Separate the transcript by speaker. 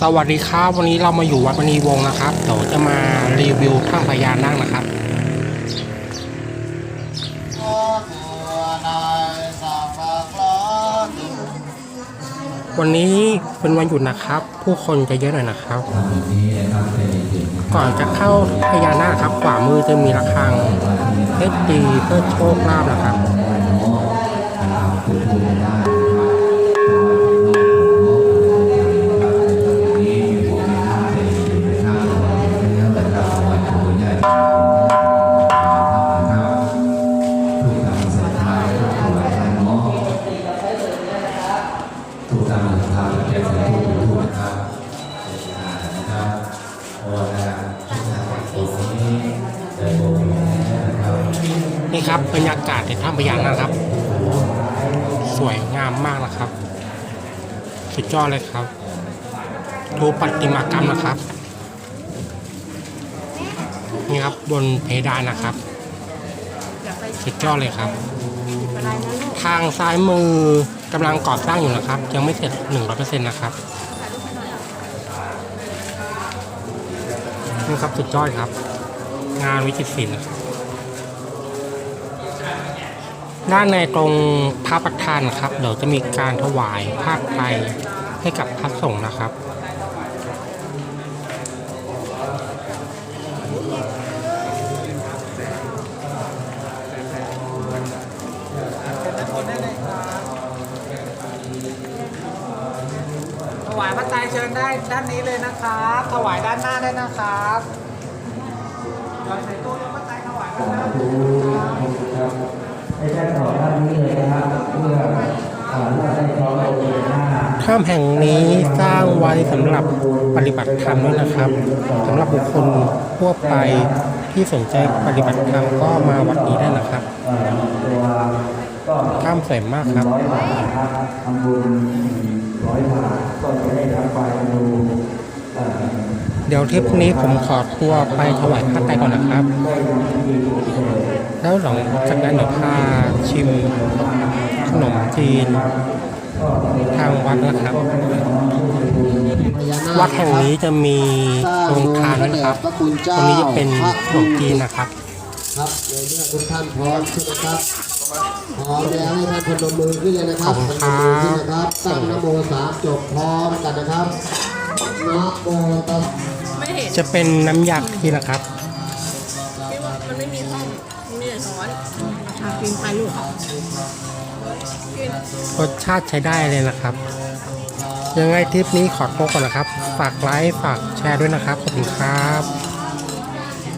Speaker 1: สวัสดีครับวันนี้เรามาอยู่วัดมณีวงนะครับเดี๋ยวจะมารีวิวถ้ำพญานาคนะครับวันนี้เป็นวันหยุดนะครับ ผู้คนจะเยอะหน่อยนะครับ ก่อนจะเข้าพญานาคครับขวามือจะมีระฆังเพชรดีเพื่อโชคลาภนะครับ
Speaker 2: นี่ครับบรร
Speaker 1: ยากาศในถ้ำพญานาคครับ สวยงามมากนะครับ สุดยอดเลยครับดูประติมากรรมนะครับ นี่ครับบนเพดานนะครับ สุดยอดเลยครับ ทางซ้ายมือกำลังก่อสร้างอยู่นะครับ ยังไม่เสร็จหนึ่งร้อยเปอร์เซ็นต์นะครับนี่ครับสุดยอดครับ งานวิจิตรศิลป์นะครับ ด้านในตรงพระประธานครับ เดี๋ยวจะมีการถวายผ้าไทยให้กับพระสงฆ์นะครับ
Speaker 3: ถวายพระไตรเชิญได้ด้านนี้เลยนะครับ ถวายด้านหน้าได้นะครับเราใส่ตู้ยกพระไตรถวายพระเจ้า
Speaker 4: ให้ท่านขอท่านนี้เลยนะครับเพื่ออ่าเราได้พร้อมโรงเรียนหน้า
Speaker 1: ถ้ำแห่งนี้สร้างไว้สำหรับปฏิบัติธรรมด้วยนะครับสำหรับบุคคลทั่วไปที่สนใจปฏิบัติธรรมก็มาวัดนี้ได้นะครับ
Speaker 4: เอ่อตัวก็
Speaker 1: ถ้ำสวยมากครับ
Speaker 4: ร้อยบาทนะครับทำบุญร้อยบาทก็จะได้รับไปดูเอ่อ
Speaker 1: เดี๋ยวทริปนี้ผมขอตัวไปถวายพระไตรก่อนนะครับ
Speaker 4: ได้ทำพิธีเอ่อ
Speaker 1: แล้วหลังจากนั้นเดี๋ยวพาชิมขนมจีนทางวัดนะครับ วัดแห่งนี้จะมีโรงทานด้วยนะครับ
Speaker 5: พระคุณเจ้า
Speaker 1: ตรงนี้จะเป็น
Speaker 5: พระ
Speaker 1: ขนมจีนนะครับ
Speaker 5: ครับในเมื่อทุกท่านพร้อมใช่ไหมครับพร้อมแล้วให้ท่านพนมมือขึ้นเลยนะครับ
Speaker 1: ขอบคุณ
Speaker 5: พ
Speaker 1: ครับ
Speaker 5: นมมือขึ้นนะครับตั้งนะโมสามจบพร้อมกันนะครับนะโมตัส
Speaker 6: ไม่เห็น
Speaker 1: จะเป็นน้ำยาที่นะครับ
Speaker 6: อย่าร้อนมีแต่ช้อากินไปลูกกิน
Speaker 1: รสชาติใช้ได้เลยนะครับ ยังไงทริปนี้ขอโทษก่อนนะครับ ฝากไลค์ ฝากแชร์ด้วยนะครับ ขอบคุณครับ